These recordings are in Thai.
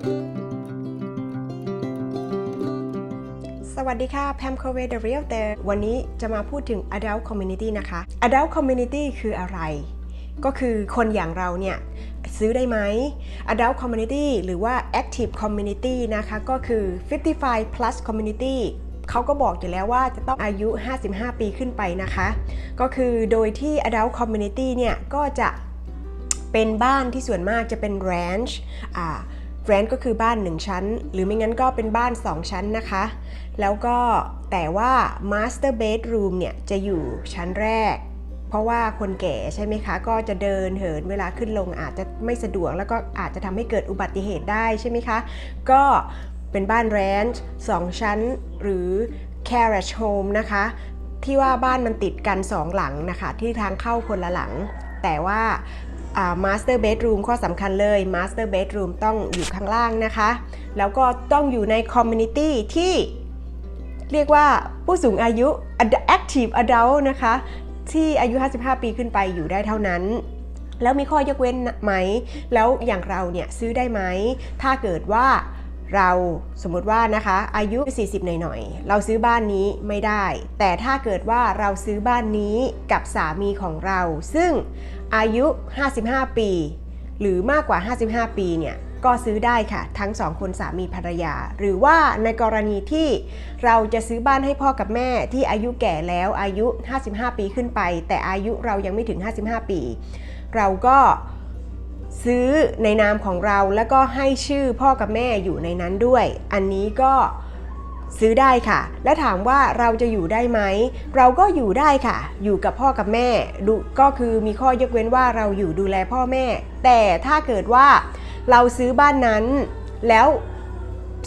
สวัสดีค่ะ แพมโคเว The Realtor วันนี้จะมาพูดถึง Adult Community นะคะ Adult Community คืออะไร ก็คือคนอย่างเราเนี่ย ซื้อได้ไหม Adult Community หรือว่า Active Community นะคะ ก็คือ 55 plus community เขาก็บอกอยู่แล้วว่าจะต้องอายุ 55 ปีขึ้นไปนะคะ ก็คือโดยที่ Adult Community เนี่ย ก็จะเป็นบ้านที่ส่วนมากจะเป็น ranch อ่า ranch ก็คือบ้าน 1 ชั้น หรือไม่งั้นก็เป็นบ้าน 2 ชั้นนะคะ แล้วก็แต่ว่า master bedroom เนี่ยจะอยู่ชั้นแรก เพราะว่าคนแก่ใช่ไหมคะ ก็จะเดินเหินเวลาขึ้นลงอาจจะไม่สะดวก แล้วก็อาจจะทำให้เกิดอุบัติเหตุได้ใช่ไหมคะ ก็เป็นบ้าน ranch 2ชั้นหรือ carriage home นะคะ ที่ว่าบ้านมันติดกัน 2 หลังนะคะ ที่ทางเข้าคนละหลัง แต่ว่า มาสเตอร์เบดรูมข้อสำคัญเลยมาสเตอร์เบดรูมต้องอยู่ข้างล่างนะคะ แล้วก็ต้องอยู่ในคอมมูนิตี้ที่เรียกว่าผู้สูงอายุ active adult นะคะ ที่อายุ 55 ปีขึ้นไปอยู่ได้เท่านั้น แล้วมีข้อยกเว้นไหม แล้วอย่างเราเนี่ยซื้อได้ไหม ถ้าเกิดว่า เราสมมติว่านะคะอายุ 40 หน่อยๆ เราซื้อบ้านนี้ไม่ได้ แต่ถ้าเกิดว่าเราซื้อบ้านนี้กับสามีของเรา ซึ่งอายุ 55 ปี หรือมากกว่า 55 ปีเนี่ยก็ซื้อได้ค่ะ ทั้งสองคนสามีภรรยา หรือว่าในกรณีที่เราจะซื้อบ้านให้พ่อกับแม่ที่อายุแก่แล้วอายุ 55 ปีขึ้นไป แต่อายุเรายังไม่ถึง 55 ปี เราก็ ซื้อในนามของเราแล้วก็ให้ชื่อพ่อกับแม่อยู่ในนั้นด้วย อันนี้ก็ซื้อได้ค่ะ และถามว่าเราจะอยู่ได้ไหม เราก็อยู่ได้ค่ะ อยู่กับพ่อกับแม่ดูก็คือมีข้อยกเว้นว่าเราอยู่ดูแลพ่อแม่ แต่ถ้าเกิดว่าเราซื้อบ้านนั้น แล้ว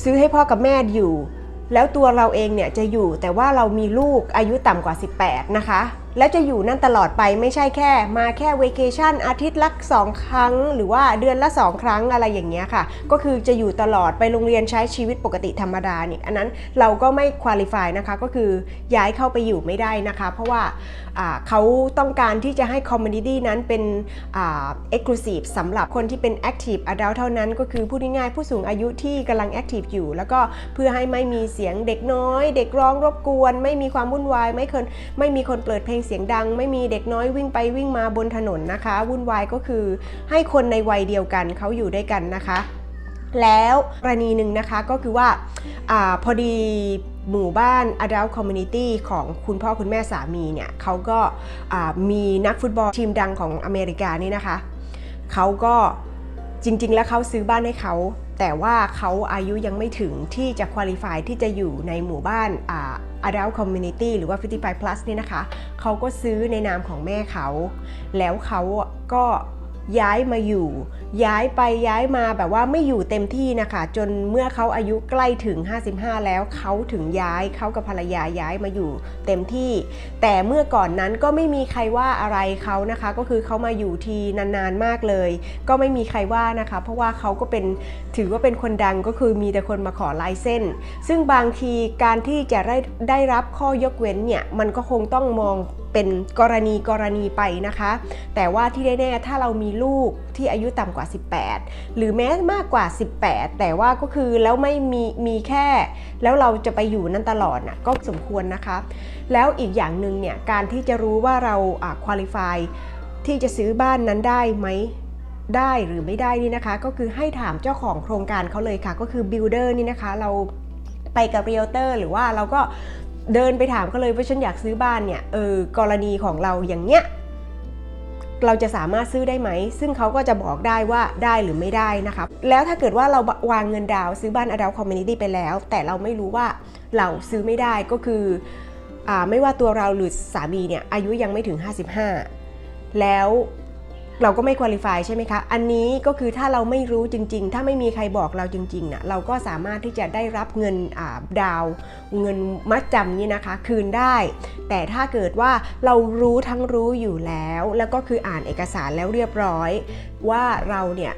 ซื้อให้พ่อกับแม่อยู่ แล้วตัวเราเองเนี่ยจะอยู่แต่ว่าเรามีลูกอายุต่ำกว่า 18 นะคะ แล้วจะอยู่นั่นตลอดไปไม่ใช่แค่ มาแค่เวกชันอาทิตย์ละสองครั้ง หรือว่าเดือนละ2ครั้งอะไรอย่างเงี้ยค่ะ ก็คือจะอยู่ตลอดไปโรงเรียนใช้ชีวิตปกติธรรมดาเนี่ยอันนั้นเราก็ไม่คุริฟายนะคะก็คือย้ายเข้าไปอยู่ไม่ได้นะคะ เพราะว่าเขาต้องการที่จะให้คอมมูนิตี้นั้นเป็นเอ่า exclusive สำหรับคนที่เป็น active adult เท่านั้น ก็คือพูดง่ายๆผู้สูงอายุที่กำลัง active อยู่ แล้วก็เพื่อให้ไม่มีเสียงเด็กน้อย เด็กร้องรบกวน ไม่มีความวุ่นวายไม่คนไม่มีคนเปิดเพลงเสียงดัง ไม่มีเด็กน้อยวิ่งไปวิ่งมาบนถนนนะคะ วุ่นวายก็คือให้คนในวัยเดียวกันเขาอยู่ด้วยกันนะคะ แล้วกรณีหนึ่งนะคะก็คือว่าอาพอดีหมู่บ้าน adult community ของคุณพ่อคุณแม่สามีเนี่ยเขาก็ามีนักฟุตบอลทีมดังของอเมริกานี่นะคะเขาก็จริงๆ แล้วเขาซื้อบ้านให้เขา แต่ว่าเขาอายุยังไม่ถึงที่จะคุริฟายที่จะอยู่ในหมู่บ้านอ่า adult community หรือว่า 55 plus นี่นะคะ เขาก็ซื้อในนามของแม่เขา แล้วเขาก็ ย้ายมาอยู่ ย้ายไปย้ายมาแบบว่าไม่อยู่เต็มที่นะคะ จนเมื่อเขาอายุใกล้ถึง 55 แล้วเขาถึงย้ายเขากับภรรยาย้ายมาอยู่เต็มที่ แต่เมื่อก่อนนั้นก็ไม่มีใครว่าอะไรเขานะคะ ก็คือเขามาอยู่ทีนานๆมากเลย ก็ไม่มีใครว่านะคะ เพราะว่าเขาก็เป็นถือว่าเป็นคนดังก็คือมีแต่คนมาขอลายเส้น ซึ่งบางทีการที่จะได้ได้รับข้อยกเว้นเนี่ยมันก็คงต้องมอง เป็นกรณีกรณีไปนะคะ แต่ว่าที่แน่ๆถ้าเรามีลูกที่อายุต่ำกว่า 18 หรือแม้มากกว่า 18 แต่ว่าก็คือแล้วไม่มีมีแค่ แล้วเราจะไปอยู่นั่นตลอดน่ะก็สมควรนะคะ แล้วอีกอย่างหนึ่งเนี่ยการที่จะรู้ว่าเราคุริฟายที่จะซื้อบ้านนั้นได้ไหมได้หรือไม่ได้นี่นะคะ ก็คือให้ถามเจ้าของโครงการเขาเลยค่ะ ก็คือ builder นี่นะคะ เราไปกับ realtor หรือว่าเราก็ เดินไปถามเขาเลยว่าฉันอยากซื้อบ้านเนี่ยเออกรณีของเราอย่างเนี้ยเราจะสามารถซื้อได้ไหม ซึ่งเขาก็จะบอกได้ว่าได้หรือไม่ได้นะคะแล้วถ้าเกิดว่าเราวางเงินดาวซื้อบ้าน adult community ไปแล้ว แต่เราไม่รู้ว่าเราซื้อไม่ได้ก็คืออาไม่ว่าตัวเราหรือสามีเนี่ยอายุยังไม่ถึง 55 แล้ว เราก็ไม่คุริฟายใช่ไหมคะ อันนี้ก็คือถ้าเราไม่รู้จริง ๆ ถ้าไม่มีใครบอกเราจริงๆน่ะเราก็สามารถที่จะได้รับเงินดาว เงินมัดจำนี่นะคะ คืนได้ แต่ถ้าเกิดว่าเรารู้ทั้งรู้อยู่แล้ว แล้วก็คืออ่านเอกสารแล้วเรียบร้อย ว่าเราเนี่ย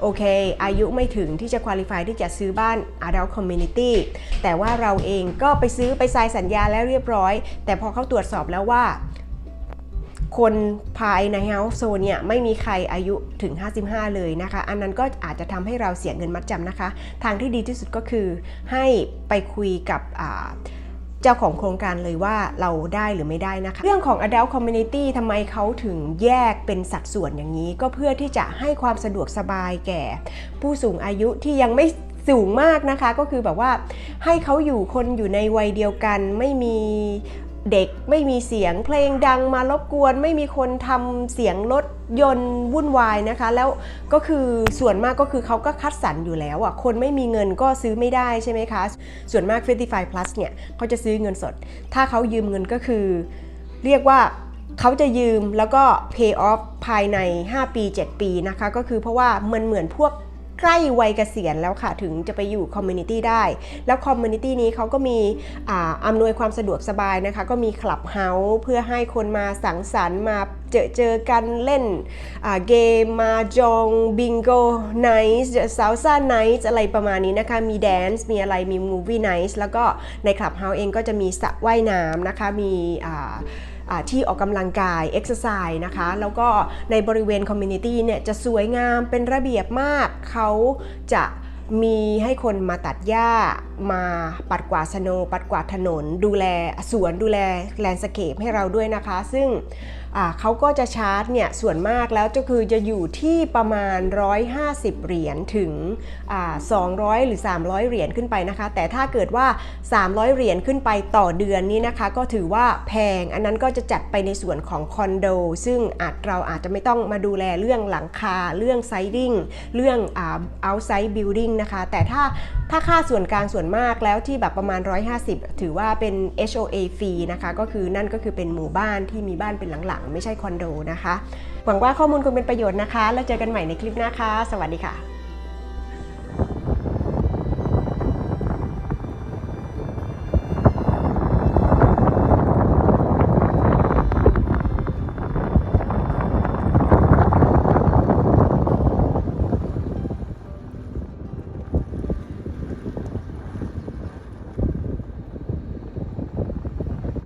โอเค อายุไม่ถึงที่จะคุริฟายที่จะซื้อบ้าน adult community แต่ว่าเราเองก็ไปซื้อไปไซน์สัญญาแล้วเรียบร้อย แต่พอเขาตรวจสอบแล้วว่า คนภายในเฮาส์โซนเนี่ยไม่มีใครอายุถึง 55 เลยนะคะ อันนั้นก็อาจจะทำให้เราเสียเงินมัดจำนะคะ ทางที่ดีที่สุดก็คือให้ไปคุยกับเจ้าของโครงการเลยว่าเราได้หรือไม่ได้นะคะ เรื่องของ adult community ทำไมเขาถึงแยกเป็นสัดส่วนอย่างนี้ ก็เพื่อที่จะให้ความสะดวกสบายแก่ ผู้สูงอายุที่ยังไม่สูงมากนะคะ ก็คือแบบว่าให้เขาอยู่คนอยู่ในวัยเดียวกันไม่มี เด็กไม่มีเสียงเพลงดังมารบกวน ไม่มีคนทำเสียงรถยนต์วุ่นวายนะคะ แล้วก็คือส่วนมากก็คือเขาก็คัดสรรอยู่แล้วอะคนไม่มีเงินก็ซื้อไม่ได้ใช่ไหมคะ ส่วนมาก 55 plus เนี่ยเขาจะซื้อเงินสด ถ้าเขายืมเงินก็คือ เรียกว่าเขาจะยืมแล้วก็ pay off ภายใน 5 ปี 7 ปีนะคะ ก็คือเพราะว่ามันเหมือนพวก ใกล้วัยเกษียณแล้วค่ะ ถึงจะไปอยู่คอมมูนิตี้ได้ แล้วคอมมูนิตี้นี้เขาก็มีอ่าอำนวยความสะดวกสบายนะคะ ก็มีคลับเฮาส์เพื่อให้คนมาสังสรรค์มาเจอเจอกันเล่นอ่าเกมมาจองบิงโกไนท์ซาลซ่าไนท์อะไรประมาณนี้นะคะ มีแดนซ์มีอะไรมีมูวี่ไนท์แล้วก็ในคลับเฮาส์เองก็จะมีสระว่ายน้ำนะคะมีอ่า ที่ออกกำลังกายเอ็กซ์ไซส์นะคะ แล้วก็ในบริเวณคอมมูนิตี้เนี่ยจะสวยงามเป็นระเบียบมาก เขาจะมีให้คนมาตัดหญ้า มาปัดกวาดสโนปัดกวาดถนน ดูแลสวนดูแลแลนด์สเคปให้เราด้วยนะคะ ซึ่ง เขาก็จะชาร์จเนี่ยส่วนมากแล้วก็คือจะอยู่ที่ประมาณ 150 เหรียญถึงอ่า200 หรือ 300 เหรียญขึ้นไปนะคะ แต่ถ้าเกิดว่า 300 เหรียญขึ้นไปต่อเดือนนี้นะคะ ก็ถือว่าแพงอันนั้นก็จะจัดไปในส่วนของคอนโดซึ่งอาจเราอาจจะไม่ต้องมาดูแลเรื่องหลังคา เรื่องไซดิ้งเรื่องอ่า outside building นะคะ แต่ถ้าถ้าค่าส่วนกลางส่วนมากแล้วที่แบบประมาณ 150 ถือว่าเป็น HOA ฟรีนะคะ ก็คือนั่นก็คือเป็นหมู่บ้านที่มีบ้านเป็นหลังไม่ใช่คอนโดนะคะ หวังว่าข้อมูลคงเป็นประโยชน์นะคะ แล้วเจอกันใหม่ในคลิปหน้าค่ะ สวัสดีค่ะ